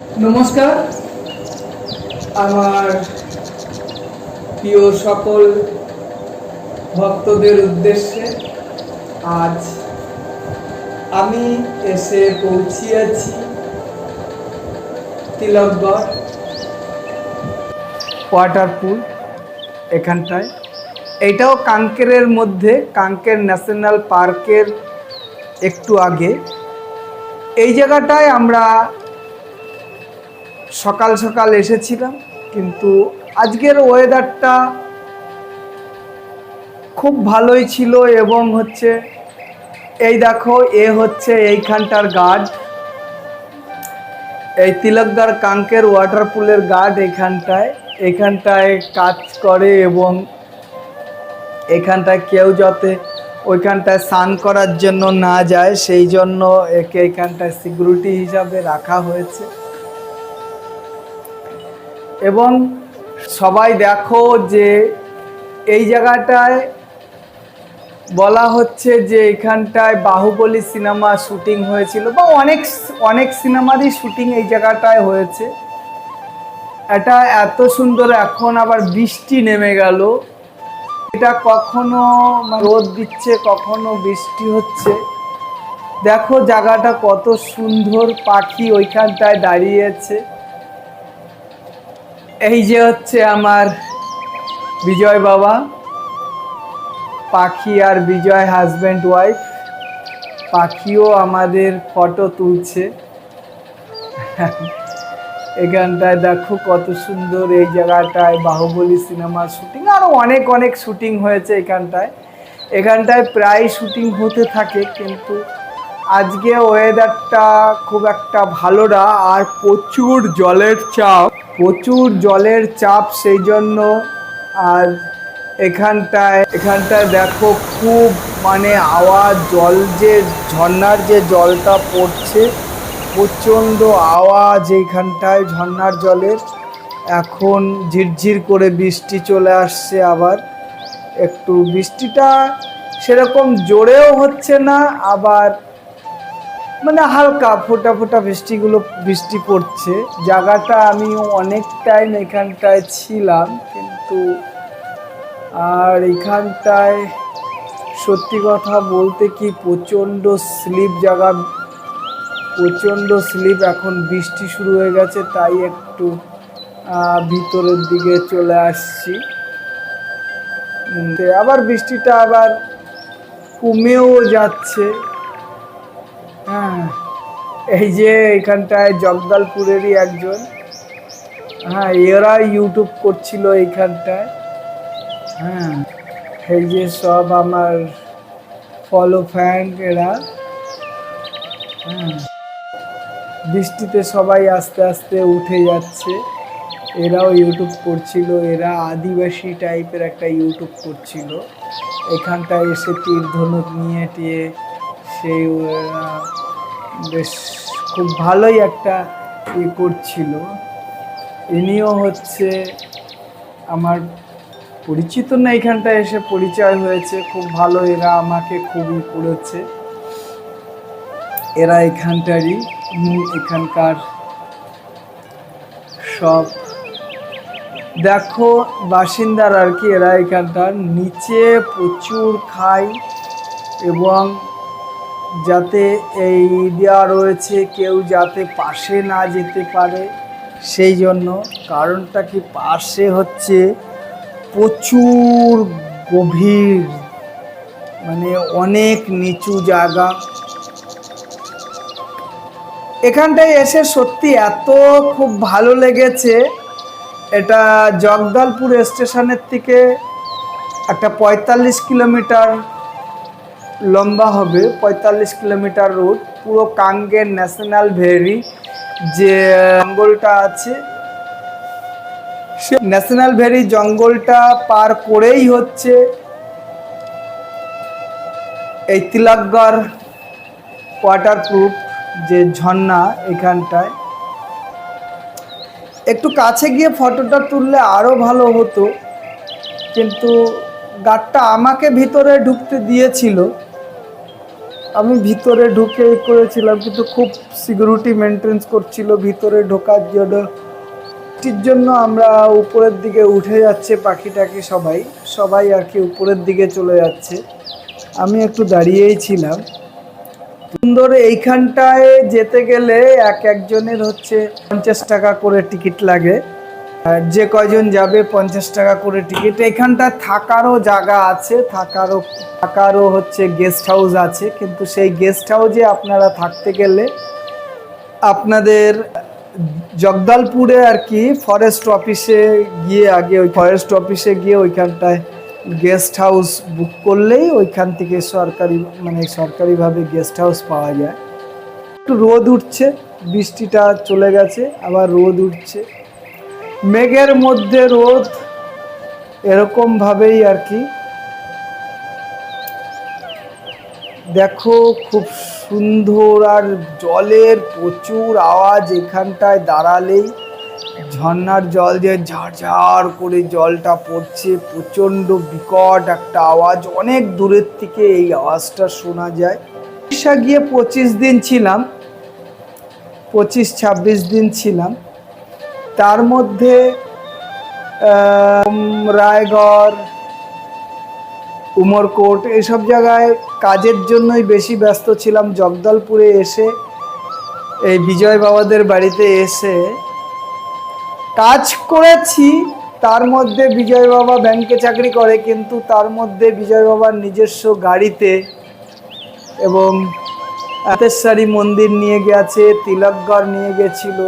নমস্কার। আমার প্রিয় সকল ভক্তদের উদ্দেশ্যে আজ আমি এসে পৌঁছিয়েছি তিলকগড় ওয়াটার পুল এখানটায়। এটাও কাঙ্কেরের মধ্যে, কাঙ্কের ন্যাশনাল পার্কের একটু আগে। এই জায়গাটায় আমরা সকাল সকাল এসেছিলাম, কিন্তু আজকের ওয়েদারটা খুব ভালোই ছিল এবং হচ্ছে, এই দেখো, এ হচ্ছে এইখানটার গার্ড এই তিলকদার কাঙ্কের ওয়াটার পুলের গার্ড এখানটায়। এখানটায় কাজ করে এবং এখানটায় কেউ যাতে ওইখানটায় স্নান করার জন্য না যায়, সেই জন্য একে এখানটায় সিকিউরিটি হিসাবে রাখা হয়েছে। এবং সবাই দেখো যে এই জায়গাটায় বলা হচ্ছে যে এখানটায় বাহুবলী সিনেমা শুটিং হয়েছিল বা অনেক অনেক সিনেমারই শুটিং এই জায়গাটায় হয়েছে। এটা এত সুন্দর, এখন আবার বৃষ্টি নেমে গেল। এটা কখনো রোদ দিচ্ছে, কখনো বৃষ্টি হচ্ছে। দেখো জায়গাটা কত সুন্দর, পাখি ওইখানটায় দাঁড়িয়েছে। এই যে হচ্ছে আমার বিজয় বাবা, পাখি আর বিজয় হাজব্যান্ড ওয়াইফ পাখিও আমাদের ফটো তুলছে। এখানটায় দেখো কত সুন্দর এই জায়গাটায় বাহুবলী সিনেমার শুটিং আরও অনেক অনেক শুটিং হয়েছে এখানটায়। এখানটায় প্রায় শুটিং হতে থাকে, কিন্তু আজকে ওয়েদারটা খুব একটা ভালো না, আর প্রচুর জলের চাপ। প্রচুর জলের চাপ সেই জন্য আর এখানটায় এখানটায় দেখো খুব মানে আওয়াজ, জল যে, ঝর্নার যে জলটা পড়ছে প্রচণ্ড আওয়াজ এইখানটায় ঝর্নার জলের এখন ঝিরঝির করে বৃষ্টি চলে আসছে আবার। একটু বৃষ্টিটা সেরকম জোরেও হচ্ছে না, আবার মানে হালকা ফোটা ফোটা বৃষ্টিগুলো, বৃষ্টি পড়ছে। জায়গাটা আমি অনেক টাইম এখানটায় ছিলাম, কিন্তু আর এখানটায় সত্যি কথা বলতে কি প্রচণ্ড স্লিপ জায়গা, প্রচণ্ড স্লিপ এখন বৃষ্টি শুরু হয়ে গেছে, তাই একটু ভিতরের দিকে চলে আসছি। আবার বৃষ্টিটা আবার কমেও যাচ্ছে। হ্যাঁ এই যে এখানটায় জগদলপুরেরই একজন। হ্যাঁ এরা ইউটিউব করছিল এইখানটায়। হ্যাঁ এই যে সব আমার ফলো ফ্যান এরা। হ্যাঁ বৃষ্টিতে সবাই আস্তে আস্তে উঠে যাচ্ছে। এরাও ইউটিউব করছিল। এরা আদিবাসী টাইপের একটা ইউটিউব করছিল। এখানটায় এসে তীর ধনুক নিয়ে টিয়ে সেই বেশ খুব ভালোই একটা ইয়ে করছিল। ইনিও হচ্ছে আমার পরিচিত না এখানটায় এসে পরিচয় হয়েছে, খুব ভালো এরা আমাকে খুবই করেছে। এরা এখানটারই এখানকার সব। দেখো, বাসিন্দার আর কি, এরা এখানটার নিচে প্রচুর খায় এবং যাতে এই দেওয়া রয়েছে, কেউ যাতে পাশে না যেতে পারে। সেই জন্য কারণটা কি পাশে হচ্ছে প্রচুর গভীর মানে অনেক নিচু জায়গা। এখানটায় এসে সত্যি এত খুব ভালো লেগেছে। এটা জগদলপুর স্টেশনের থেকে একটা পঁয়তাল্লিশ কিলোমিটার লম্বা হবে, পঁয়তাল্লিশ কিলোমিটার রুট, পুরো কাঙ্গের ন্যাশনাল ভেরি, যে জঙ্গলটা আছে। সে ন্যাশনাল ভেরি জঙ্গলটা পার করেই হচ্ছে এই তিলকগড় ওয়াটারপ্রুফ যে ঝর্ণা এখানটায়। একটু কাছে গিয়ে ফটোটা তুললে আরও ভালো হতো, কিন্তু গার্ডটা আমাকে ভিতরে ঢুকতে দিয়েছিল। আমি ভিতরে ঢুকে করেছিলাম, কিন্তু খুব সিকিউরিটি মেনটেন্স করছিল ভিতরে ঢোকার জন্য। এটির জন্য আমরা উপরের দিকে উঠে যাচ্ছে পাখি টাকি সবাই সবাই আর কি উপরের দিকে চলে যাচ্ছে। আমি একটু দাঁড়িয়েই ছিলাম। সুন্দর এইখানটায় যেতে গেলে এক একজনের হচ্ছে পঞ্চাশ টাকা করে টিকিট লাগে। যে কয়জন যাবে পঞ্চাশ টাকা করে টিকিট এখানটা থাকারও জায়গা আছে, থাকারও থাকারও হচ্ছে গেস্ট হাউস আছে, কিন্তু সেই গেস্ট হাউসে আপনারা থাকতে গেলে আপনাদের জগদলপুরে আর কি ফরেস্ট অফিসে গিয়ে আগে ওই ফরেস্ট অফিসে গিয়ে ওইখানটায় গেস্ট হাউস বুক করলেই ওইখান থেকে সরকারি মানে সরকারিভাবে গেস্ট হাউস পাওয়া যায়। একটু রোদ উঠছে, বৃষ্টিটা চলে গেছে, আবার রোদ উঠছে। মেঘের মধ্যে রোদ এরকমভাবেই আর কি। দেখো খুব সুন্দর আর জলের প্রচুর আওয়াজ এখানটায় দাঁড়ালেই ঝর্ণার জল দিয়ে ঝাড় করে জলটা পড়ছে, প্রচণ্ড বিকট একটা আওয়াজ। অনেক দূরের থেকে এই আওয়াজটা শোনা যায়। উড়িষ্যা গিয়ে পঁচিশ দিন ছিলাম, পঁচিশ ছাব্বিশ দিন ছিলাম। তার মধ্যে রায়গড়, উমরকোট এইসব জায়গায় কাজের জন্যই বেশি ব্যস্ত ছিলাম। জগদলপুরে এসে, এই বিজয় বাবাদের বাড়িতে এসে কাজ করেছি। তার মধ্যে বিজয় বাবা ব্যাংকে চাকরি করে, কিন্তু তার মধ্যে বিজয় বাবার নিজস্ব গাড়িতে এবং আতেশ্বরী মন্দির নিয়ে গেছে, তিলকগড় নিয়ে গেছিল।